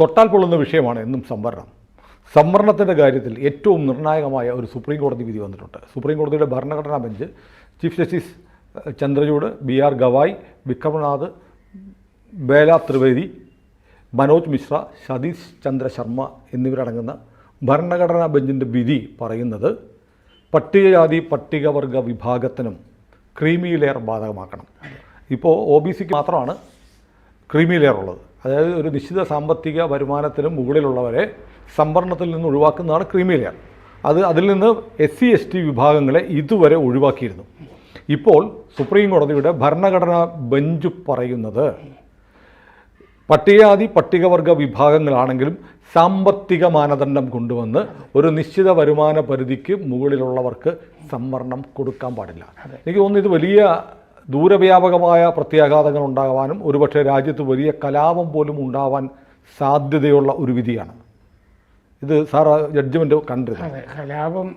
തൊട്ടാൽ പൊള്ളുന്ന വിഷയമാണ് എന്നും സംവരണം. സംവരണത്തിന്റെ കാര്യത്തിൽ ഏറ്റവും നിർണായകമായ ഒരു സുപ്രീം കോടതി വിധി വന്നിട്ടുണ്ട്. സുപ്രീം കോടതിയുടെ ഭരണഘടനാ bench chief justice Chandrachud B R Gavai Vikramnath Bela Trivedi Manoj Mishra Satish Chandra Sharma എന്നിവരടങ്ങുന്ന ഭരണഘടനാ ബെഞ്ചിന്റെ വിധി പറയുന്നത് പട്ടികജാതി പട്ടികവർഗ വിഭാഗത്തിനും ക്രീമി ലെയർ ബാധകമാക്കണം. ഇപ്പോൾ ഒ ബി സിക്ക് മാത്രമാണ് ക്രീമി ലെയർ ഉള്ളത് അതായത് ഒരു നിശ്ചിത സാമ്പത്തിക വരുമാനത്തിന് മുകളിലുള്ളവരെ സംവരണത്തിൽ നിന്ന് ഒഴിവാക്കുന്നതാണ് ക്രീമിലെയർ അത് അതിൽ നിന്ന് എസ് സി എസ് ടി വിഭാഗങ്ങളെ ഇതുവരെ ഒഴിവാക്കിയിരുന്നു. ഇപ്പോൾ സുപ്രീം കോടതിയുടെ ഭരണഘടനാ ബെഞ്ച് പറയുന്നത് പട്ടികജാതി പട്ടികവർഗ വിഭാഗങ്ങളാണെങ്കിലും സാമ്പത്തിക മാനദണ്ഡം കൊണ്ടുവന്ന് ഒരു നിശ്ചിത വരുമാന പരിധിക്ക് മുകളിലുള്ളവർക്ക് സംവരണം കൊടുക്കാൻ പാടില്ല. എനിക്ക് തോന്നുന്നു ഇത് വലിയ ദൂരവ്യാപകമായ പ്രത്യാഘാതങ്ങൾ ഉണ്ടാകാനും ഒരുപക്ഷെ രാജ്യത്ത് വലിയ കലാപം പോലും ഉണ്ടാവാൻ സാധ്യതയുള്ള ഒരു വിധിയാണ്. ഇത് സാർ ജഡ്ജ്മെന്റ് കണ്ടിരുന്നു? കലാപം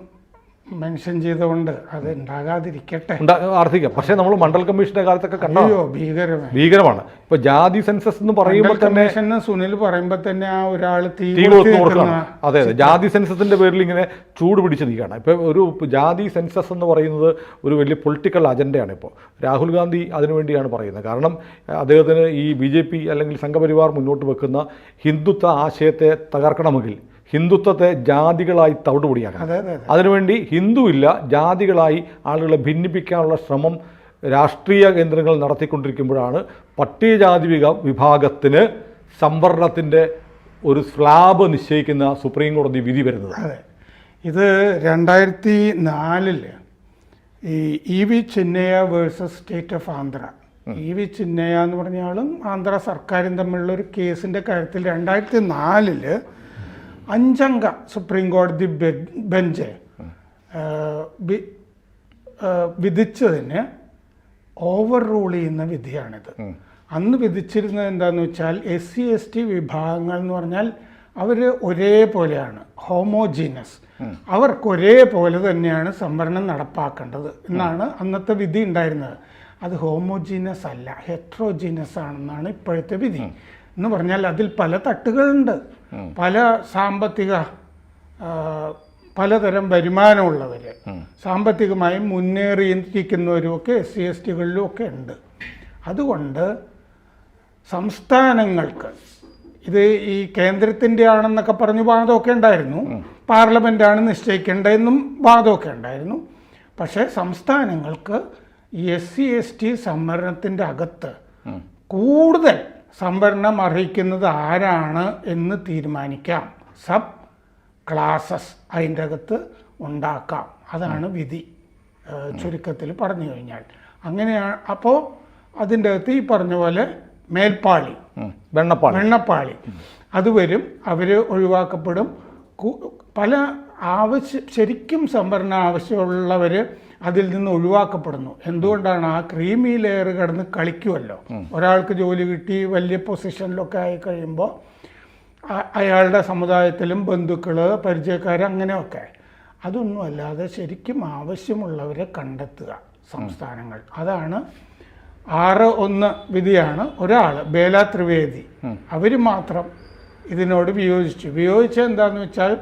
മെൻഷൻ ചെയ്തുകൊണ്ട് അത് ഉണ്ടാകാതിരിക്കട്ടെ ഉണ്ടാ ആർത്ഥിക്കാം പക്ഷേ നമ്മൾ മണ്ഡൽ കമ്മീഷന്റെ കാലത്തൊക്കെ കണ്ടോ ഭീകരമാണ് ഭീകരമാണ്. ഇപ്പൊ ജാതി സെൻസസ് എന്ന് പറയുമ്പോൾ തന്നെ സുനിൽ പറയുമ്പോൾ തന്നെ ആ ഒരാൾ തീ കൊടുക്കുകയാണ് അതെ അതെ. ജാതി സെൻസസിന്റെ പേരിൽ ഇങ്ങനെ ചൂട് പിടിച്ച് നിൽക്കുകയാണ്. ഇപ്പൊ ഒരു ജാതി സെൻസസ് എന്ന് പറയുന്നത് ഒരു വലിയ പൊളിറ്റിക്കൽ അജണ്ടയാണ് ഇപ്പോൾ രാഹുൽ ഗാന്ധി അതിനുവേണ്ടിയാണ് പറയുന്നത്. കാരണം അദ്ദേഹത്തിന് ഈ ബി ജെ പി അല്ലെങ്കിൽ സംഘപരിവാർ മുന്നോട്ട് വെക്കുന്ന ഹിന്ദുത്വ ആശയത്തെ തകർക്കണമെങ്കിൽ ഹിന്ദുത്വത്തെ ജാതികളായി തവിടുപൊടിയാക്കാം അതെ അതെ അതെ. അതിനുവേണ്ടി ഹിന്ദു ഇല്ല ജാതികളായി ആളുകളെ ഭിന്നിപ്പിക്കാനുള്ള ശ്രമം രാഷ്ട്രീയ കേന്ദ്രങ്ങൾ നടത്തിക്കൊണ്ടിരിക്കുമ്പോഴാണ് പട്ടികജാതി വിക- വിഭാഗത്തിന് സംവരണത്തിന്റെ ഒരു സ്ലാബ് നിശ്ചയിക്കുന്ന സുപ്രീം കോടതി വിധി വരുന്നത്. അതെ. ഇത് രണ്ടായിരത്തി നാലിൽ ഈ E V Chinnaiah versus state of Andhra. E V Chinnaiah എന്ന് പറഞ്ഞാലും ആന്ധ്ര സർക്കാരും തമ്മിലുള്ള ഒരു കേസിന്റെ കാര്യത്തിൽ രണ്ടായിരത്തി നാലിൽ അഞ്ചംഗ സുപ്രീം കോടതി ബെഞ്ച് വിധിച്ചതിന് ഓവർ റൂൾ ചെയ്യുന്ന വിധിയാണിത്. അന്ന് വിധിച്ചിരുന്നത് എന്താന്ന് വെച്ചാൽ എസ് സി എസ് ടി വിഭാഗങ്ങൾ എന്ന് പറഞ്ഞാൽ അവർ ഒരേപോലെയാണ് ഹോമോജീനസ് അവർക്ക് ഒരേപോലെ തന്നെയാണ് സംവരണം നടപ്പാക്കേണ്ടത് എന്നാണ് അന്നത്തെ വിധി ഉണ്ടായിരുന്നത്. അത് ഹോമോജീനസ് അല്ല ഹെട്രോജീനസ് ആണെന്നാണ് ഇപ്പോഴത്തെ വിധി. എന്ന് പറഞ്ഞാൽ അതിൽ പല തട്ടുകളുണ്ട്. പല സാമ്പത്തിക പലതരം വരുമാനമുള്ളവർ സാമ്പത്തികമായി മുന്നേറിയിരിക്കുന്നവരുമൊക്കെ എസ് സി എസ് ടികളിലും ഒക്കെ ഉണ്ട്. അതുകൊണ്ട് സംസ്ഥാനങ്ങൾക്ക് ഇത് ഈ കേന്ദ്രത്തിന്റെ ആണെന്നൊക്കെ പറഞ്ഞ് വാദമൊക്കെ ഉണ്ടായിരുന്നു. പാർലമെന്റാണ് നിശ്ചയിക്കേണ്ടതെന്നും വാദമൊക്കെ ഉണ്ടായിരുന്നു. പക്ഷേ സംസ്ഥാനങ്ങൾക്ക് എസ് സി എസ് ടി സംവരണത്തിന്റെ അകത്ത് കൂടുതൽ സംവരണം അർഹിക്കുന്നത് ആരാണ് എന്ന് തീരുമാനിക്കാം. സബ് ക്ലാസസ് അതിന്റെ അകത്ത് ഉണ്ടാക്കാം. അതാണ് വിധി. ചുരുക്കത്തിൽ പറഞ്ഞു കഴിഞ്ഞാൽ. അങ്ങനെയാണ് അപ്പോൾ അതിന്റെ അകത്ത് ഈ പറഞ്ഞ പോലെ മേൽപ്പാളി. വെണ്ണപ്പാളി. വെണ്ണപ്പാളി. അത് വരും അവർ ഒഴിവാക്കപ്പെടും. പല ആവശ്യ ശരിക്കും സംവരണം ആവശ്യമുള്ളവർ അതിൽ നിന്ന് ഒഴിവാക്കപ്പെടുന്നു. എന്തുകൊണ്ടാണ് ആ ക്രീമി ലെയർ കിടന്ന് കളിക്കുമല്ലോ ഒരാൾക്ക് ജോലി കിട്ടി വലിയ പൊസിഷനിലൊക്കെ ആയി കഴിയുമ്പോൾ അയാളുടെ സമുദായത്തിലും ബന്ധുക്കൾ പരിചയക്കാർ അങ്ങനെയൊക്കെ. അതൊന്നും അല്ലാതെ ശരിക്കും ആവശ്യമുള്ളവരെ കണ്ടെത്തുക സംസ്ഥാനങ്ങൾ. അതാണ് ആറ് ഒന്ന് വിധിയാണ് ഒരാൾ ബേല ത്രിവേദി. അവർ മാത്രം ഇതിനോട് വിയോജിച്ചു. വിയോജിച്ചത് എന്താണെന്ന് വെച്ചാൽ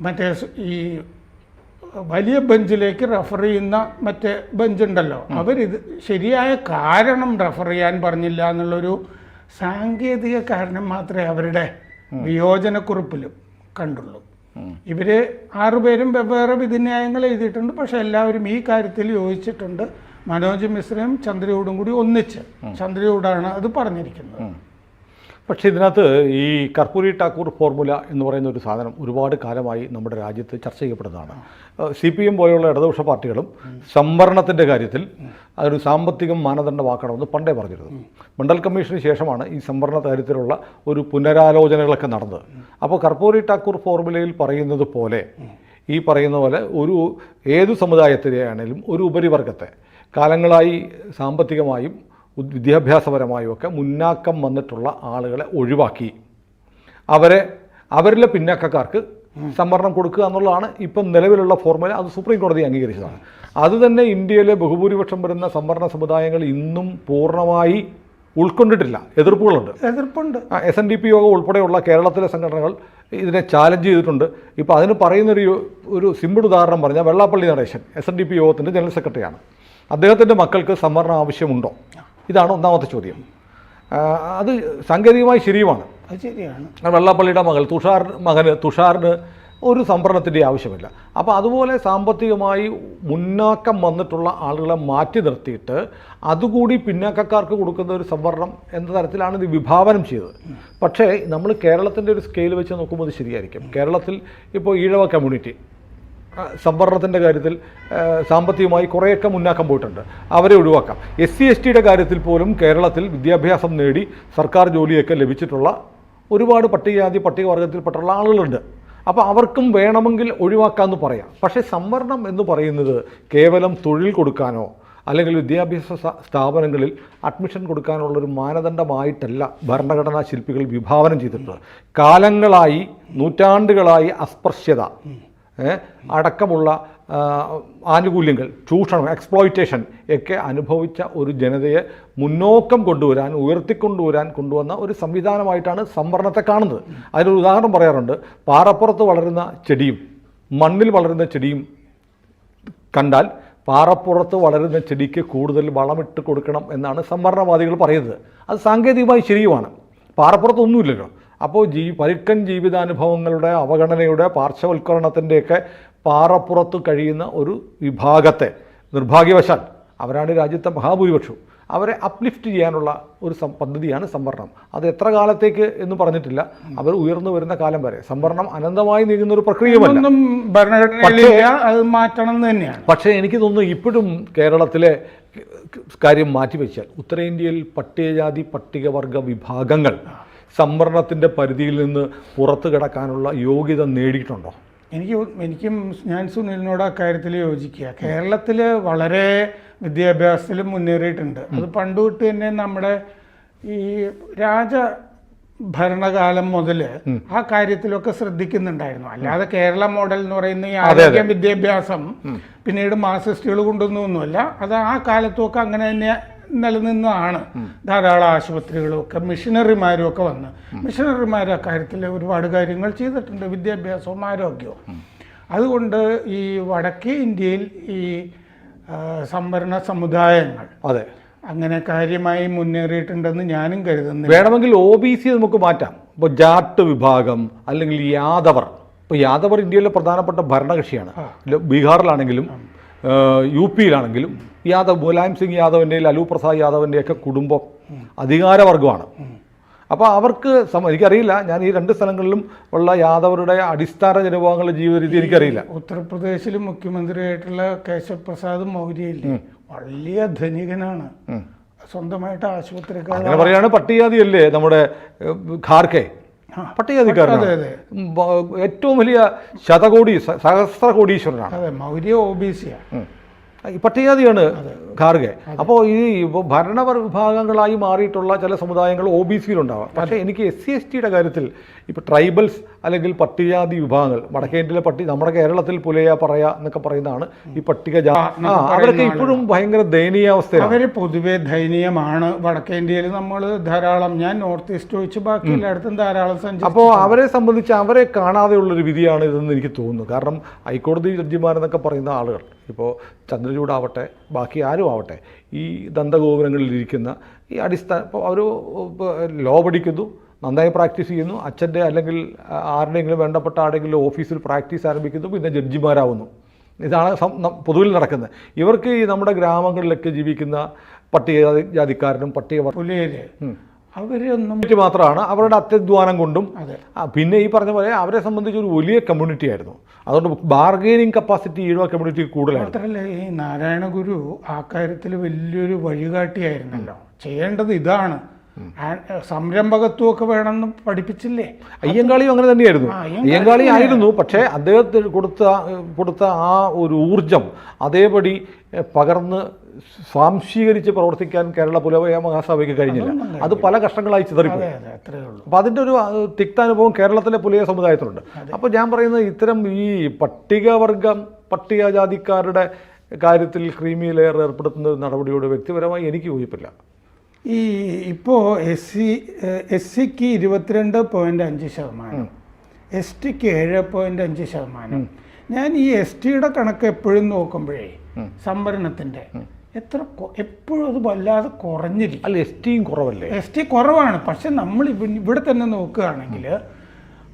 മറ്റേ ഈ വലിയ ബെഞ്ചിലേക്ക് റെഫർ ചെയ്യുന്ന മറ്റേ ബെഞ്ചുണ്ടല്ലോ. അവരിത് ശരിയായ കാരണം റെഫർ ചെയ്യാൻ പറഞ്ഞില്ല എന്നുള്ളൊരു സാങ്കേതിക കാരണം മാത്രമേ അവരുടെ വിയോജനക്കുറിപ്പിലും കണ്ടുള്ളൂ. ഇവർ ആറുപേരും വെവ്വേറെ വിധിന്യായങ്ങൾ എഴുതിയിട്ടുണ്ട്. പക്ഷെ എല്ലാവരും ഈ കാര്യത്തിൽ യോജിച്ചിട്ടുണ്ട്. മനോജ് മിശ്രയും ചന്ദ്രയൂടും കൂടി ഒന്നിച്ച് ചന്ദ്രയൂടാണ് അത് പറഞ്ഞിരിക്കുന്നത്. പക്ഷേ ഇതിനകത്ത് ഈ കർപ്പൂരി ടാക്കൂർ ഫോർമുല എന്ന് പറയുന്ന ഒരു സാധനം ഒരുപാട് കാലമായി നമ്മുടെ രാജ്യത്ത് ചർച്ച ചെയ്യപ്പെടുന്നതാണ്. സി പി എം പോലെയുള്ള ഇടതുപക്ഷ പാർട്ടികളും സംവരണത്തിന്റെ കാര്യത്തിൽ അതൊരു സാമ്പത്തികം മാനദണ്ഡമാക്കണമെന്ന് പണ്ടേ പറഞ്ഞിരുന്നു. മണ്ഡൽ കമ്മീഷന് ശേഷമാണ് ഈ സംവരണ കാര്യത്തിലുള്ള ഒരു പുനരാലോചനകളൊക്കെ നടന്നത്. അപ്പോൾ കർപ്പൂരി ടാക്കൂർ ഫോർമുലയിൽ പറയുന്നത് പോലെ ഈ പറയുന്ന പോലെ ഒരു ഏതു സമുദായത്തിലെയാണെങ്കിലും ഒരു ഉപരിവർഗത്തെ കാലങ്ങളായി സാമ്പത്തികമായും വിദ്യാഭ്യാസപരമായും ഒക്കെ മുന്നാക്കം വന്നിട്ടുള്ള ആളുകളെ ഒഴിവാക്കി. അവരെ അവരിലെ പിന്നാക്കക്കാർക്ക് സംവരണം കൊടുക്കുക എന്നുള്ളതാണ് ഇപ്പം നിലവിലുള്ള ഫോർമുല അത് സുപ്രീം കോടതി അംഗീകരിച്ചതാണ്. അതുതന്നെ ഇന്ത്യയിലെ ബഹുഭൂരിപക്ഷം വരുന്ന സംവരണ സമുദായങ്ങൾ ഇന്നും പൂർണമായി ഉൾക്കൊണ്ടിട്ടില്ല. എതിർപ്പുകളുണ്ട്. എതിർപ്പുണ്ട്. എസ് എൻ ഡി പി യോഗം ഉൾപ്പെടെയുള്ള കേരളത്തിലെ സംഘടനകൾ ഇതിനെ ചാലഞ്ച് ചെയ്തിട്ടുണ്ട്. ഇപ്പോൾ അതിന് പറയുന്നൊരു ഒരു സിമ്പിൾ ഉദാഹരണം പറഞ്ഞാൽ Vellappally Natesan S N D P യോഗത്തിന്റെ ജനറൽ സെക്രട്ടറിയാണ്. അദ്ദേഹത്തിന്റെ മക്കൾക്ക് സംവരണം ആവശ്യമുണ്ടോ? ഇതാണ് ഒന്നാമത്തെ ചോദ്യം. അത് സാങ്കേതികമായി ശരിയുമാണ്. അത് ശരിയാണ്. വെള്ളാപ്പള്ളിയുടെ മകൾ തുഷാർ മകന് തുഷാറിന് ഒരു സംഭരണത്തിന്റെ ആവശ്യമില്ല. അപ്പോൾ അതുപോലെ സാമ്പത്തികമായി മുന്നാക്കം വന്നിട്ടുള്ള ആളുകളെ മാറ്റി നിർത്തിയിട്ട് അതുകൂടി പിന്നാക്കക്കാർക്ക് കൊടുക്കുന്ന ഒരു സംവരണം എന്ന തരത്തിലാണ് ഇത് വിഭാവനം ചെയ്തത്. പക്ഷേ നമ്മൾ കേരളത്തിന്റെ ഒരു സ്കെയിൽ വെച്ച് നോക്കുമ്പോൾ ശരിയായിരിക്കും. കേരളത്തിൽ ഇപ്പോൾ ഈഴവ കമ്മ്യൂണിറ്റി സംവരണത്തിന്റെ കാര്യത്തിൽ സാമ്പത്തികമായി കുറേയൊക്കെ മുന്നാക്കം പോയിട്ടുണ്ട്. അവരെ ഒഴിവാക്കാം. എസ് സി എസ് ടിയുടെ കാര്യത്തിൽ പോലും കേരളത്തിൽ വിദ്യാഭ്യാസം നേടി സർക്കാർ ജോലിയൊക്കെ ലഭിച്ചിട്ടുള്ള ഒരുപാട് പട്ടികജാതി പട്ടികവർഗത്തിൽപ്പെട്ടുള്ള ആളുകളുണ്ട്. അപ്പോൾ അവർക്കും വേണമെങ്കിൽ ഒഴിവാക്കാമെന്ന് പറയാം. പക്ഷേ സംവരണം എന്ന് പറയുന്നത് കേവലം തൊഴിൽ കൊടുക്കാനോ അല്ലെങ്കിൽ വിദ്യാഭ്യാസ സ്ഥാപനങ്ങളിൽ അഡ്മിഷൻ കൊടുക്കാനുള്ളൊരു മാനദണ്ഡമായിട്ടല്ല ഭരണഘടനാ ശില്പികൾ വിഭാവനം ചെയ്തിട്ടുള്ളത്. കാലങ്ങളായി നൂറ്റാണ്ടുകളായി അസ്പൃശ്യത അടക്കമുള്ള ആനുകൂല്യങ്ങൾ ചൂഷണം എക്സ്പ്ലോയിറ്റേഷൻ ഒക്കെ അനുഭവിച്ച ഒരു ജനതയെ മുന്നോക്കം കൊണ്ടുവരാൻ ഉയർത്തിക്കൊണ്ടുവരാൻ കൊണ്ടുവന്ന ഒരു സംവിധാനമായിട്ടാണ് സംവരണത്തെ കാണുന്നത്. അതിനൊരു ഉദാഹരണം പറയാറുണ്ട്. പാറപ്പുറത്ത് വളരുന്ന ചെടിയും മണ്ണിൽ വളരുന്ന ചെടിയും കണ്ടാൽ പാറപ്പുറത്ത് വളരുന്ന ചെടിക്ക് കൂടുതൽ വളമിട്ട് കൊടുക്കണം എന്നാണ് സംവരണവാദികൾ പറയുന്നത്. അത് സാങ്കേതികമായി ശരിയുമാണ്. പാറപ്പുറത്തൊന്നുമില്ലല്ലോ. അപ്പോൾ ജീ പരുക്കൻ ജീവിതാനുഭവങ്ങളുടെ അവഗണനയുടെ പാർശ്വവൽക്കരണത്തിന്റെയൊക്കെ പാറപ്പുറത്ത് കഴിയുന്ന ഒരു വിഭാഗത്തെ നിർഭാഗ്യവശാൽ അവരാണ് രാജ്യത്തെ മഹാഭൂരിപക്ഷവും അവരെ അപ്ലിഫ്റ്റ് ചെയ്യാനുള്ള ഒരു പദ്ധതിയാണ് സംവരണം. അത് എത്ര കാലത്തേക്ക് എന്ന് പറഞ്ഞിട്ടില്ല. അവർ ഉയർന്നു വരുന്ന കാലം വരെ. സംവരണം അനന്തമായി നീങ്ങുന്ന ഒരു പ്രക്രിയ പക്ഷേ എനിക്ക് തോന്നുന്നു ഇപ്പോഴും കേരളത്തിലെ കാര്യം മാറ്റിവെച്ചാൽ ഉത്തരേന്ത്യയിൽ പട്ടികജാതി പട്ടികവർഗ വിഭാഗങ്ങൾ സംവരണത്തിന്റെ പരിധിയിൽ നിന്ന് പുറത്തു കിടക്കാനുള്ള യോഗ്യത നേടിയിട്ടുണ്ടോ? എനിക്ക് എനിക്കും ഞാൻ സുനിലിനോട് അക്കാര്യത്തിൽ യോജിക്കുക. കേരളത്തിൽ വളരെ വിദ്യാഭ്യാസത്തിൽ മുന്നേറിയിട്ടുണ്ട്. അത് പണ്ട് തൊട്ട് തന്നെ നമ്മുടെ ഈ രാജ ഭരണകാലം മുതൽ ആ കാര്യത്തിലൊക്കെ ശ്രദ്ധിക്കുന്നുണ്ടായിരുന്നു. അല്ലാതെ കേരള മോഡൽ എന്ന് പറയുന്ന ഈ ആരോഗ്യ വിദ്യാഭ്യാസം പിന്നീട് മാർസിസ്റ്റുകൾ കൊണ്ടുവന്നൊന്നുമല്ല അത് ആ കാലത്തൊക്കെ അങ്ങനെ തന്നെ നിലനിന്നതാണ് ധാരാളം ആശുപത്രികളും ഒക്കെ മിഷനറിമാരും ഒക്കെ വന്ന്. മിഷനറിമാർ അക്കാര്യത്തിൽ ഒരുപാട് കാര്യങ്ങൾ ചെയ്തിട്ടുണ്ട്. വിദ്യാഭ്യാസവും ആരോഗ്യവും. അതുകൊണ്ട് ഈ വടക്കേ ഇന്ത്യയിൽ ഈ സംവരണ സമുദായങ്ങൾ അതെ. അങ്ങനെ കാര്യമായി മുന്നേറിയിട്ടുണ്ടെന്ന് ഞാനും കരുതുന്നു വേണമെങ്കിൽ ഒ ബി സി നമുക്ക് മാറ്റാം. ഇപ്പോൾ ജാട്ട് വിഭാഗം അല്ലെങ്കിൽ യാദവർ. ഇപ്പോൾ യാദവർ ഇന്ത്യയിലെ പ്രധാനപ്പെട്ട ഭരണകക്ഷിയാണ്. ബീഹാറിലാണെങ്കിലും യു പിയിലാണെങ്കിലും യാദവ് മുലായം സിംഗ് യാദവിന്റെ അലു പ്രസാദ് യാദവിന്റെയൊക്കെ കുടുംബം അധികാരവർഗമാണ് അപ്പോൾ അവർക്ക് സമ എനിക്കറിയില്ല ഞാൻ ഈ രണ്ട് സ്ഥലങ്ങളിലും ഉള്ള യാദവരുടെ അടിസ്ഥാന ജനവിഭാഗങ്ങളുടെ ജീവിത രീതി എനിക്കറിയില്ല ഉത്തർപ്രദേശിൽ മുഖ്യമന്ത്രിയായിട്ടുള്ള കേശവ് പ്രസാദ് മൗര്യയില്ലേ വലിയ ധനികനാണ്. സ്വന്തമായിട്ട് ആശുപത്രി അങ്ങനെ പറയുകയാണ് പട്ടികജാതിയല്ലേ നമ്മുടെ ഖാർക്കെ പട്ടികജാതിക്കാരനാണ്. ഏറ്റവും വലിയ ശതകോടി സഹസ്ര കോടീശ്വരനാണ് അതെ മൗര്യ ഒ ബി സിയാ ഉം. ഈ പട്ടികജാതിയാണ് ഖാർഗെ. അപ്പോൾ ഈ ഭരണ വിഭാഗങ്ങളായി മാറിയിട്ടുള്ള ചില സമുദായങ്ങൾ ഒ ബി സിയിലുണ്ടാവാം പക്ഷേ എനിക്ക് എസ് സി എസ് ടിയുടെ കാര്യത്തിൽ ഇപ്പോൾ ട്രൈബൽസ് അല്ലെങ്കിൽ പട്ടികജാതി വിഭാഗങ്ങൾ വടക്കേന്ത്യയിലെ പട്ടി നമ്മുടെ കേരളത്തിൽ പുലയ പറയ എന്നൊക്കെ പറയുന്നതാണ് ഈ പട്ടികജാതി അവരൊക്കെ ഇപ്പോഴും ഭയങ്കര ദയനീയാവസ്ഥയാണ് അവർ പൊതുവെ ദയനീയമാണ്. വടക്കേന്ത്യയിൽ നമ്മൾ ധാരാളം ഞാൻ നോർത്ത് ഈസ്റ്റ് ഒഴിച്ച് ബാക്കി എല്ലായിടത്തും ധാരാളം സഞ്ചരിച്ചു അപ്പോൾ അവരെ സംബന്ധിച്ച് അവരെ കാണാതെയുള്ളൊരു വിധിയാണ് ഇതെന്ന് എനിക്ക് തോന്നുന്നു. കാരണം ഹൈക്കോടതി ജഡ്ജിമാരെന്നൊക്കെ പറയുന്ന ആളുകൾ ഇപ്പോൾ ചന്ദ്രചൂടാവട്ടെ ബാക്കി ആരും ആവട്ടെ ഈ ദന്തഗോപുരങ്ങളിലിരിക്കുന്ന ഈ അടിസ്ഥാന ഇപ്പോൾ അവർ ലോ പഠിക്കുന്നു നന്നായി പ്രാക്ടീസ് ചെയ്യുന്നു. അച്ഛന്റെ അല്ലെങ്കിൽ ആരുടെയെങ്കിലും വേണ്ടപ്പെട്ട ആരുടെയെങ്കിലും ഓഫീസിൽ പ്രാക്ടീസ് ആരംഭിക്കുന്നു. പിന്നെ ജഡ്ജിമാരാവുന്നു. ഇതാണ് പൊതുവിൽ നടക്കുന്നത്. ഇവർക്ക് ഈ നമ്മുടെ ഗ്രാമങ്ങളിലൊക്കെ ജീവിക്കുന്ന പട്ടിക ജാതിക്കാരനും പട്ടിക അവരൊന്നും മാത്രമാണ്. അവരുടെ അത്യധ്വാനം കൊണ്ടും പിന്നെ ഈ പറഞ്ഞ പോലെ അവരെ സംബന്ധിച്ച് ഒരു വലിയ കമ്മ്യൂണിറ്റി ആയിരുന്നു. അതുകൊണ്ട് ബാർഗെയിനിങ് കപ്പാസിറ്റി ഈഴവ കമ്മ്യൂണിറ്റി കൂടുതലാണ് മാത്രമല്ല ഈ നാരായണ ഗുരു ആ കാര്യത്തിൽ വലിയൊരു വഴികാട്ടിയായിരുന്നല്ലോ. ചെയ്യേണ്ടത് ഇതാണ്. ആ- സംരംഭകത്വം ഒക്കെ വേണമെന്ന് പഠിപ്പിച്ചില്ലേ? അയ്യങ്കാളിയും അങ്ങനെ തന്നെയായിരുന്നു. അയ്യങ്കാളി ആയിരുന്നു പക്ഷേ അദ്ദേഹത്തിന് കൊടുത്ത കൊടുത്ത ആ ഒരു ഊർജം അതേപടി പകർന്ന് സ്വാംശീകരിച്ച് പ്രവർത്തിക്കാൻ കേരള പുലവയ മഹാസഭയ്ക്ക് കഴിഞ്ഞില്ല. അത് പല കഷ്ടങ്ങളായി ചിതറിപ്പോയി. അതെ അതെ അത്രേ ഉള്ളൂ. അപ്പോൾ അതിന്റെ ഒരു തിക്താനുഭവം കേരളത്തിലെ പുലയ സമുദായത്തിലുണ്ട്. അപ്പൊ ഞാൻ പറയുന്നത് ഇത്തരം ഈ പട്ടികവർഗം പട്ടികജാതിക്കാരുടെ കാര്യത്തിൽ ക്രീമി ലെയർ ഏർപ്പെടുത്തുന്ന നടപടിയോട് വ്യക്തിപരമായി എനിക്ക് യോജിപ്പില്ല. ഈ ഇപ്പോൾ എസ് സി എസ് സിക്ക് ഇരുപത്തിരണ്ട് പോയിന്റ് അഞ്ച് ശതമാനം. എസ് ടിക്ക് ഏഴ് പോയിന്റ് അഞ്ച് ശതമാനം. ഞാൻ ഈ എസ് ടിയുടെ കണക്ക് എപ്പോഴും നോക്കുമ്പോഴേ സംവരണത്തിന്റെ എത്ര എപ്പോഴും അത് വല്ലാതെ കുറഞ്ഞിരിക്കും. അല്ല എസ് ടിയും കുറവല്ലേ? എസ് ടി കുറവാണ്. പക്ഷെ നമ്മൾ ഇവിടെ തന്നെ നോക്കുകയാണെങ്കിൽ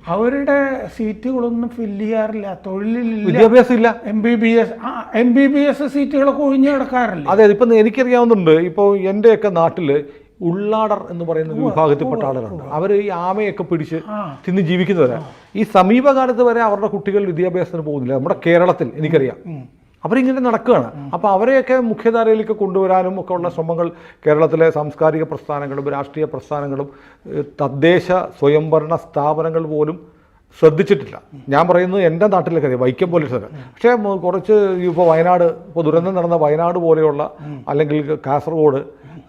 അവരുടെ സീറ്റുകളൊന്നും ഫില്ല് ചെയ്യാറില്ല. തൊഴിലില്ല. വിദ്യാഭ്യാസം ഇല്ല M B B S M B B S സീറ്റുകളൊക്കെ ഒഴിഞ്ഞു കിടക്കാറില്ല? അതെ ഇപ്പം എനിക്കറിയാവുന്നുണ്ട്. ഇപ്പോൾ എന്റെയൊക്കെ നാട്ടിൽ ഉള്ളാടർ എന്ന് പറയുന്ന വിഭാഗത്തിൽപ്പെട്ട ആളുകളുണ്ട്. അവർ ഈ ആമയൊക്കെ പിടിച്ച് തിന്ന് ജീവിക്കുന്നവരാണ് ഈ സമീപകാലത്ത് വരെ അവരുടെ കുട്ടികൾ വിദ്യാഭ്യാസത്തിന് പോകുന്നില്ല. നമ്മുടെ കേരളത്തിൽ എനിക്കറിയാം. അവരിങ്ങനെ നടക്കുകയാണ്. അപ്പോൾ അവരെയൊക്കെ മുഖ്യധാരയിലേക്ക് കൊണ്ടുവരാനും ഒക്കെ ഉള്ള ശ്രമങ്ങൾ കേരളത്തിലെ സാംസ്കാരിക പ്രസ്ഥാനങ്ങളും രാഷ്ട്രീയ പ്രസ്ഥാനങ്ങളും തദ്ദേശ സ്വയംഭരണ സ്ഥാപനങ്ങൾ പോലും ശ്രദ്ധിച്ചിട്ടില്ല. ഞാൻ പറയുന്നത് എന്റെ നാട്ടിലെ കാര്യം വൈക്കം പോലെ സ്ഥലം. പക്ഷേ കുറച്ച് ഇപ്പോൾ വയനാട് ഇപ്പോൾ ദുരന്തം നടന്ന വയനാട് പോലെയുള്ള അല്ലെങ്കിൽ കാസർഗോഡ്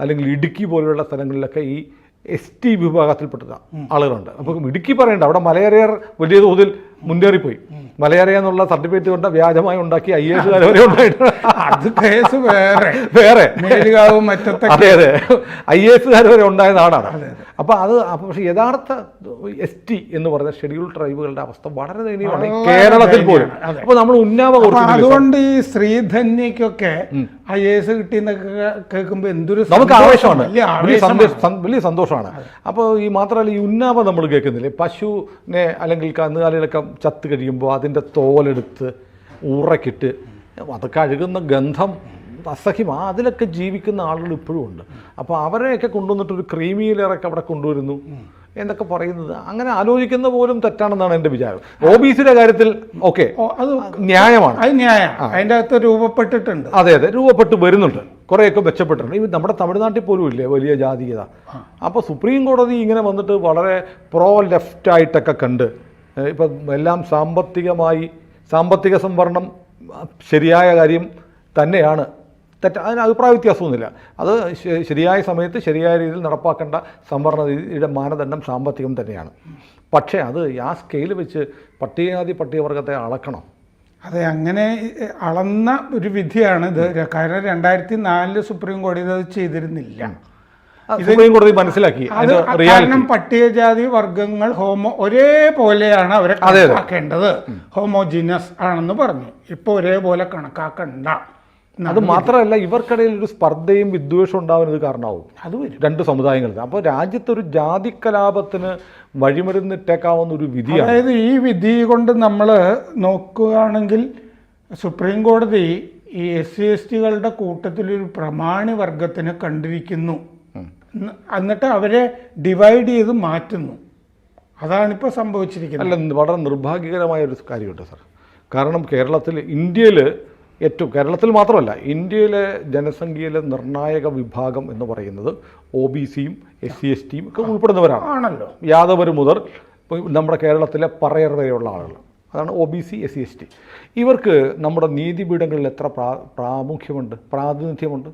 അല്ലെങ്കിൽ ഇടുക്കി പോലെയുള്ള സ്ഥലങ്ങളിലൊക്കെ ഈ എസ് ടി വിഭാഗത്തിൽപ്പെട്ട ആളുകളുണ്ട്. അപ്പോൾ ഇടുക്കി പറയണ്ട അവിടെ മലയറിയർ വലിയ തോതിൽ മുന്നേറിപ്പോയി. മലയറിയ എന്നുള്ള സർട്ടിഫിക്കറ്റ് കൊണ്ട് വ്യാജമായി ഉണ്ടാക്കി ഐ എസ് വരെ ഉണ്ടായിട്ടുണ്ട് അത് കേസ് വേറെ. വേറെ. അതെ അതെ. ഐ എസ് വരെ ഉണ്ടായ നാടാണ് അപ്പോൾ അത്. പക്ഷെ യഥാർത്ഥ എസ് ടി എന്ന് പറയുന്ന ഷെഡ്യൂൾ ട്രൈബുകളുടെ അവസ്ഥ വളരെ ദയനീയമാണ് കേരളത്തിൽ പോലും. അപ്പൊ നമ്മൾ ഉന്നാവ അപ്പൊ അതുകൊണ്ട് ഈ ശ്രീധന്യക്കൊക്കെ ഐ എ എസ് കിട്ടിയെന്നൊക്കെ കേൾക്കുമ്പോൾ എന്തൊരു നമുക്ക് ആവേശമാണ്. വലിയ സന്തോഷമാണ്. അപ്പോൾ ഈ മാത്രമല്ല ഈ ഉന്നാവ നമ്മൾ കേൾക്കുന്നില്ലേ? പശുവിനെ അല്ലെങ്കിൽ കന്നുകാലികളൊക്കെ ചത്ത് കഴിയുമ്പോൾ അതിന്റെ തോലെടുത്ത് ഉറക്കിട്ട് അത് കഴുകുന്ന ഗന്ധം അസഹ്യമാ അതിലൊക്കെ ജീവിക്കുന്ന ആളുകൾ ഇപ്പോഴും ഉണ്ട്. അപ്പോൾ അവരെയൊക്കെ കൊണ്ടുവന്നിട്ട് ഒരു ക്രീമിയിലേറൊക്കെ അവിടെ കൊണ്ടുവരുന്നു. എന്നൊക്കെ പറയുന്നത്. അങ്ങനെ ആലോചിക്കുന്ന പോലും തെറ്റാണെന്നാണ് എന്റെ വിചാരം. ഒ ബി സിയുടെ കാര്യത്തിൽ ഓക്കെ. അത് ന്യായമാണ്. അത് ന്യായം. അതിന്റെ അകത്ത് രൂപപ്പെട്ടിട്ടുണ്ട്. അതെ അതെ. രൂപപ്പെട്ട് വരുന്നുണ്ട്. കുറേയൊക്കെ മെച്ചപ്പെട്ടിട്ടുണ്ട് ഈ നമ്മുടെ തമിഴ്നാട്ടിൽ പോലും ഇല്ലേ? വലിയ ജാതീയത. അപ്പോൾ സുപ്രീം കോടതി ഇങ്ങനെ വന്നിട്ട് വളരെ പ്രോ ലെഫ്റ്റ് ആയിട്ടൊക്കെ കണ്ട് ഇപ്പം എല്ലാം സാമ്പത്തികമായി സാമ്പത്തിക സംവരണം ശരിയായ കാര്യം തന്നെയാണ്. തെറ്റ അതിന് അഭിപ്രായ വ്യത്യാസമൊന്നുമില്ല. അത് ശരിയായ സമയത്ത് ശരിയായ രീതിയിൽ നടപ്പാക്കേണ്ട സംവരണ രീതിയുടെ മാനദണ്ഡം സാമ്പത്തികം തന്നെയാണ്. പക്ഷേ അത് ആ സ്കെയിൽ വെച്ച് പട്ടികജാതി പട്ടികവർഗത്തെ അളക്കണം. അതെ അങ്ങനെ അളന്ന ഒരു വിധിയാണ് ഇത്. കാരണം രണ്ടായിരത്തി നാലിൽ സുപ്രീം കോടതി അത് ചെയ്തിരുന്നില്ല. സുപ്രീം കോടതി മനസ്സിലാക്കി കാരണം പട്ടികജാതി വർഗങ്ങൾ ഹോമോ ഒരേപോലെയാണ് അവരെ കണക്കാക്കേണ്ടത്. ഹോമോജിനസ് ആണെന്ന് പറഞ്ഞു. ഇപ്പൊ ഒരേപോലെ കണക്കാക്കണ്ട. അത് മാത്രമല്ല ഇവർക്കിടയിൽ ഒരു സ്പർദ്ധയും വിദ്വേഷവും ഉണ്ടാവുന്നത് കാരണമാവും. അത് വരും. രണ്ട് സമുദായങ്ങൾക്ക്. അപ്പോൾ രാജ്യത്തൊരു ജാതി കലാപത്തിന് വഴിമരുന്നിട്ടേക്കാവുന്ന ഒരു വിധിയാണ്. അതായത് ഈ വിധി കൊണ്ട് നമ്മൾ നോക്കുകയാണെങ്കിൽ സുപ്രീം കോടതി ഈ എസ് സി എസ് ടികളുടെ കൂട്ടത്തിലൊരു പ്രമാണി വർഗത്തിനെ കണ്ടിരിക്കുന്നു എന്ന് എന്നിട്ട് അവരെ ഡിവൈഡ് ചെയ്ത് മാറ്റുന്നു. അതാണിപ്പോൾ സംഭവിച്ചിരിക്കുന്നത്. അല്ല വളരെ നിർഭാഗ്യകരമായ ഒരു കാര്യമുണ്ട് സാർ. കാരണം കേരളത്തിൽ ഇന്ത്യയിൽ ഏറ്റവും കേരളത്തിൽ മാത്രമല്ല ഇന്ത്യയിലെ ജനസംഖ്യയിലെ നിർണായക വിഭാഗം എന്ന് പറയുന്നത് ഒ ബി സിയും എസ് സി എസ് ടിയും ഒക്കെ ഉൾപ്പെടുന്നവരാണ്. ആണല്ലോ. യാദവർ മുതൽ നമ്മുടെ കേരളത്തിലെ പറയർ വരെയുള്ള ആളുകൾ. അതാണ് O B C S C S T. ഇവർക്ക് നമ്മുടെ നീതിപീഠങ്ങളിൽ എത്ര പ്രാ പ്രാമുഖ്യമുണ്ട് പ്രാതിനിധ്യമുണ്ട്?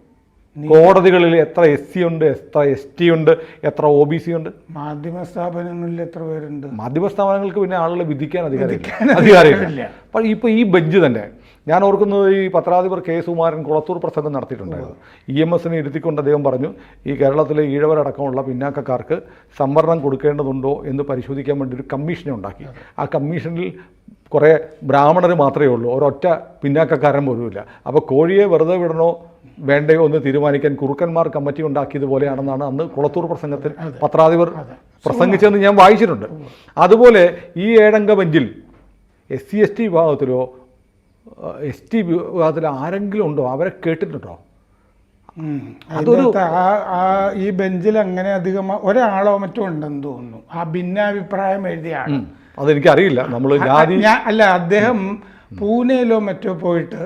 കോടതികളിൽ എത്ര എസ് സി ഉണ്ട് എത്ര എസ് ടി ഉണ്ട് എത്ര ഒ ബി സി ഉണ്ട്? മാധ്യമ സ്ഥാപനങ്ങളിൽ എത്ര പേരുണ്ട്? മാധ്യമ സ്ഥാപനങ്ങൾക്ക് പിന്നെ ആളുകളെ വിധിക്കാൻ അധികാരം അധികാരമില്ല. അപ്പോൾ ഇപ്പോൾ ഈ ബെഞ്ച് തന്നെ ഞാൻ ഓർക്കുന്നത് ഈ പത്രാധിപർ കെ സുമാരൻ കുളത്തൂർ പ്രസംഗം നടത്തിയിട്ടുണ്ടായിരുന്നു. ഇ എം എസിനെ ഇരുത്തിക്കൊണ്ട് അദ്ദേഹം പറഞ്ഞു ഈ കേരളത്തിലെ ഈഴവരടക്കമുള്ള പിന്നാക്കക്കാർക്ക് സംവരണം കൊടുക്കേണ്ടതുണ്ടോ എന്ന് പരിശോധിക്കാൻ വേണ്ടി ഒരു കമ്മീഷനെ ഉണ്ടാക്കി. ആ കമ്മീഷനിൽ കുറേ ബ്രാഹ്മണർ മാത്രമേ ഉള്ളൂ. ഒരൊറ്റ പിന്നാക്കക്കാരൻ പോലുമില്ല. അപ്പോൾ കോഴിയെ വെറുതെ വിടണോ വേണ്ടയോ എന്ന് തീരുമാനിക്കാൻ കുറുക്കന്മാർ കമ്മിറ്റി ഉണ്ടാക്കിയതുപോലെയാണെന്നാണ് അന്ന് കുളത്തൂർ പ്രസംഗത്തിൽ പത്രാധിപർ പ്രസംഗിച്ചതെന്ന് ഞാൻ വായിച്ചിട്ടുണ്ട്. അതുപോലെ ഈ ഏഴംഗ ബെഞ്ചിൽ എസ് സി എസ് ടി വിഭാഗത്തിലോ എസ് ടി വിഭാഗത്തിൽ ആരെങ്കിലും ഉണ്ടോ അവരെ കേട്ടിട്ടുണ്ടോ. അതൊരു- ഈ ബെഞ്ചിൽ അങ്ങനെ അധികം ഒരാളോ മറ്റോ ഉണ്ടെന്ന് തോന്നുന്നു. ആ ഭിന്നാഭിപ്രായം എഴുതിയ ആൾ അറിയില്ല അതെനിക്കറിയില്ല നമ്മൾ അല്ല അദ്ദേഹം പൂനെയിലോ മറ്റോ പോയിട്ട്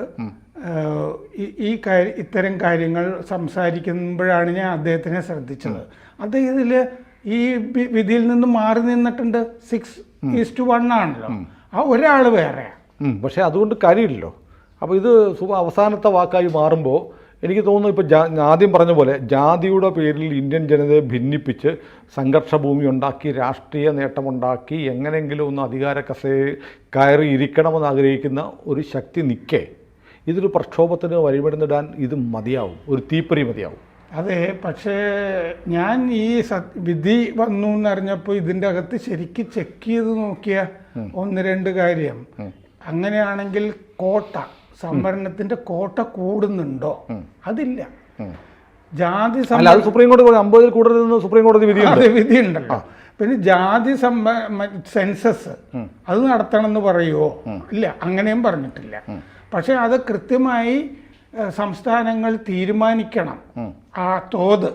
ഈ- കാര്യ ഇത്തരം കാര്യങ്ങൾ സംസാരിക്കുമ്പോഴാണ് ഞാൻ അദ്ദേഹത്തിനെ ശ്രദ്ധിച്ചത്. അദ്ദേഹത്തിൽ ഈ വിധിയിൽ നിന്ന് മാറി നിന്നിട്ടുണ്ട്. സിക്സ് ഈസ്റ്റ് വൺ ആണല്ലോ. ആ ഒരാൾ വേറെ ഉം, പക്ഷേ അതുകൊണ്ട് കാര്യമില്ലല്ലോ. അപ്പോൾ ഇത് അവസാനത്തെ വാക്കായി മാറുമ്പോൾ എനിക്ക് തോന്നുന്നു ഇപ്പോൾ ജാ ആദ്യം പറഞ്ഞ പോലെ ജാതിയുടെ പേരിൽ ഇന്ത്യൻ ജനതയെ ഭിന്നിപ്പിച്ച് സംഘർഷഭൂമി ഉണ്ടാക്കി രാഷ്ട്രീയ നേട്ടമുണ്ടാക്കി എങ്ങനെയെങ്കിലും ഒന്ന് അധികാര കസയെ കയറി ഇരിക്കണമെന്ന് ആഗ്രഹിക്കുന്ന ഒരു ശക്തി നിൽക്കേ. ഇതൊരു പ്രക്ഷോഭത്തിന് വഴിപെടുന്നിടാൻ ഇത് മതിയാവും. ഒരു തീപ്പൊരി മതിയാവും. അതെ പക്ഷേ ഞാൻ ഈ സ- വിധി വന്നു എന്നറിഞ്ഞപ്പോൾ ഇതിന്റെ അകത്ത് ശരിക്ക് ചെക്ക് ചെയ്ത് നോക്കിയ ഒന്ന് രണ്ട് കാര്യം. അങ്ങനെയാണെങ്കിൽ കോട്ട സംവരണത്തിന്റെ കോട്ട കൂടുന്നുണ്ടോ? അതില്ല. ജാതി അത് സുപ്രീം കോടതി അമ്പതിൽ കൂടുതൽ സുപ്രീം കോടതി വിധി ഉണ്ടല്ലോ പിന്നെ ജാതി സംബ സെൻസസ് അത് നടത്തണം എന്ന് പറയുമോ ഇല്ല അങ്ങനെയും പറഞ്ഞിട്ടില്ല. പക്ഷെ അത് കൃത്യമായി സംസ്ഥാനങ്ങൾ തീരുമാനിക്കണം. ആ തോത്.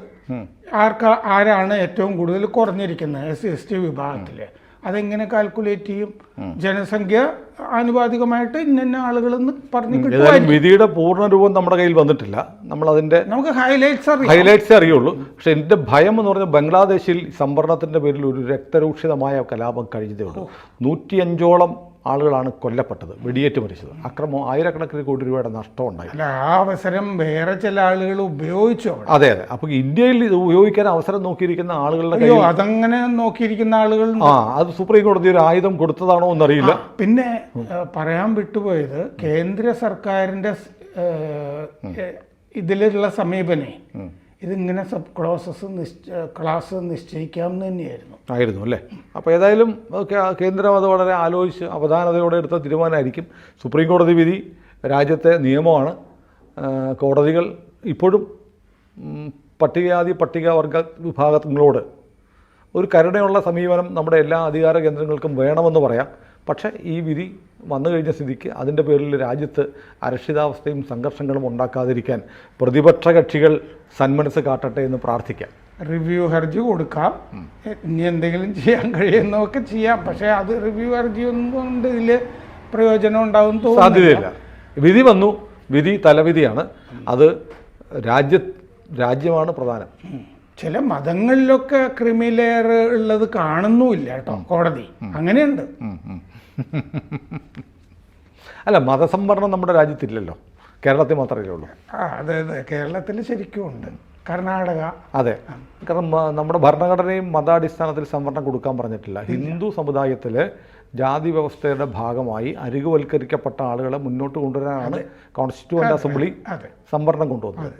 ആർക്കാ ആരാണ് ഏറ്റവും കൂടുതൽ കുറഞ്ഞിരിക്കുന്നത്? എസ് സി എസ് ടി വിഭാഗത്തിൽ അതെങ്ങനെ കാൽക്കുലേറ്റ് ചെയ്യും? ജനസംഖ്യ ആനുപാതികമായിട്ട് ഇന്ന ആളുകളെന്ന് പറഞ്ഞു കിട്ടും വിധിയുടെ പൂർണ രൂപം നമ്മുടെ കയ്യിൽ വന്നിട്ടില്ല. നമ്മൾ അതിന്റെ നമുക്ക് ഹൈലൈറ്റ്സ് ഹൈലൈറ്റ്സ് ഹൈലൈറ്റ്സേ അറിയുള്ളൂ. പക്ഷെ എന്റെ ഭയം എന്ന് പറഞ്ഞാൽ ബംഗ്ലാദേശിൽ സംവരണത്തിന്റെ പേരിൽ ഒരു രക്തരൂക്ഷിതമായ കലാപം കഴിഞ്ഞതേ ഉള്ളൂ. നൂറ്റിയഞ്ചോളം ആളുകളാണ് കൊല്ലപ്പെട്ടത് വെടിയേറ്റ് മരിച്ചത്. അക്രമം ആയിരക്കണക്കിന് കോടി രൂപയുടെ നഷ്ടം ഉണ്ടായി അല്ല ആ അവസരം വേറെ ചില ആളുകൾ ഉപയോഗിച്ചു അവിടെ. അതെ അതെ. അപ്പോൾ ഇന്ത്യയിൽ ഇത് ഉപയോഗിക്കാൻ അവസരം നോക്കിയിരിക്കുന്ന ആളുകളുടെ അയ്യോ കയ്യിൽ അതങ്ങനെ നോക്കിയിരിക്കുന്ന ആളുകൾ ആ അത് സുപ്രീം കോടതി ഒരു ആയുധം കൊടുത്തതാണോ എന്നറിയില്ല. പിന്നെ ഏഹ്, പറയാൻ വിട്ടുപോയത് കേന്ദ്ര സർക്കാരിന്റെ സ്- ഏഹ്, ഏഹ്, ഇതിലുള്ള സമീപനെ. ഇതിങ്ങനെ സബ് ക്ലോസസ് നിശ്ച ക്ലാസ് നിശ്ചയിക്കാം തന്നെയായിരുന്നു. ആയിരുന്നു അല്ലേ? അപ്പോൾ ഏതായാലും കേന്ദ്രം അത് വളരെ ആലോചിച്ച് അവധാനതയോടെ എടുത്ത തീരുമാനമായിരിക്കും. സുപ്രീം കോടതി വിധി രാജ്യത്തെ നിയമമാണ്. കോടതികൾ ഇപ്പോഴും പട്ടികജാതി പട്ടികവർഗ വിഭാഗങ്ങളോട് ഒരു കരുണയുള്ള സമീപനം നമ്മുടെ എല്ലാ അധികാര കേന്ദ്രങ്ങൾക്കും വേണമെന്ന് പറയാം. പക്ഷേ ഈ വിധി വന്നു കഴിഞ്ഞ സ്ഥിതിക്ക് അതിന്റെ പേരിൽ രാജ്യത്ത് അരക്ഷിതാവസ്ഥയും സംഘർഷങ്ങളും ഉണ്ടാക്കാതിരിക്കാൻ പ്രതിപക്ഷ കക്ഷികൾ സന്മനസ് കാട്ടട്ടെ എന്ന് പ്രാർത്ഥിക്കാം. റിവ്യൂ ഹർജി കൊടുക്കാം. ഇനി എന്തെങ്കിലും ചെയ്യാൻ കഴിയുന്നതൊക്കെ ചെയ്യാം. പക്ഷേ അത് റിവ്യൂ ഹർജി ഒന്നും കൊണ്ട് ഇതിൽ പ്രയോജനം ഉണ്ടാവും സാധ്യതയില്ല. വിധി വന്നു. വിധി തലവിധിയാണ്. അത് രാജ്യ രാജ്യമാണ് പ്രധാനം. ചില മതങ്ങളിലൊക്കെ ക്രിമി ലെയർ ഉള്ളത് കാണുന്നുമില്ല കേട്ടോ കോടതി. അങ്ങനെയുണ്ട്. അല്ല മതസംവരണം നമ്മുടെ രാജ്യത്തില്ലല്ലോ. കേരളത്തിൽ മാത്രമേ ഉള്ളൂ. അതെ അതെ കേരളത്തിൽ ശരിക്കും ഉണ്ട്. കർണാടക. അതെ. കാരണം നമ്മുടെ ഭരണഘടനയും മതാടിസ്ഥാനത്തിൽ സംവരണം കൊടുക്കാൻ പറഞ്ഞിട്ടില്ല. ഹിന്ദു സമുദായത്തിൽ ജാതി വ്യവസ്ഥയുടെ ഭാഗമായി അരികുവൽക്കരിക്കപ്പെട്ട ആളുകളെ മുന്നോട്ട് കൊണ്ടുവരാനാണ് കോൺസ്റ്റിറ്റ്യൂവന്റ് അസംബ്ലി സംവരണം കൊണ്ടുവന്നത്.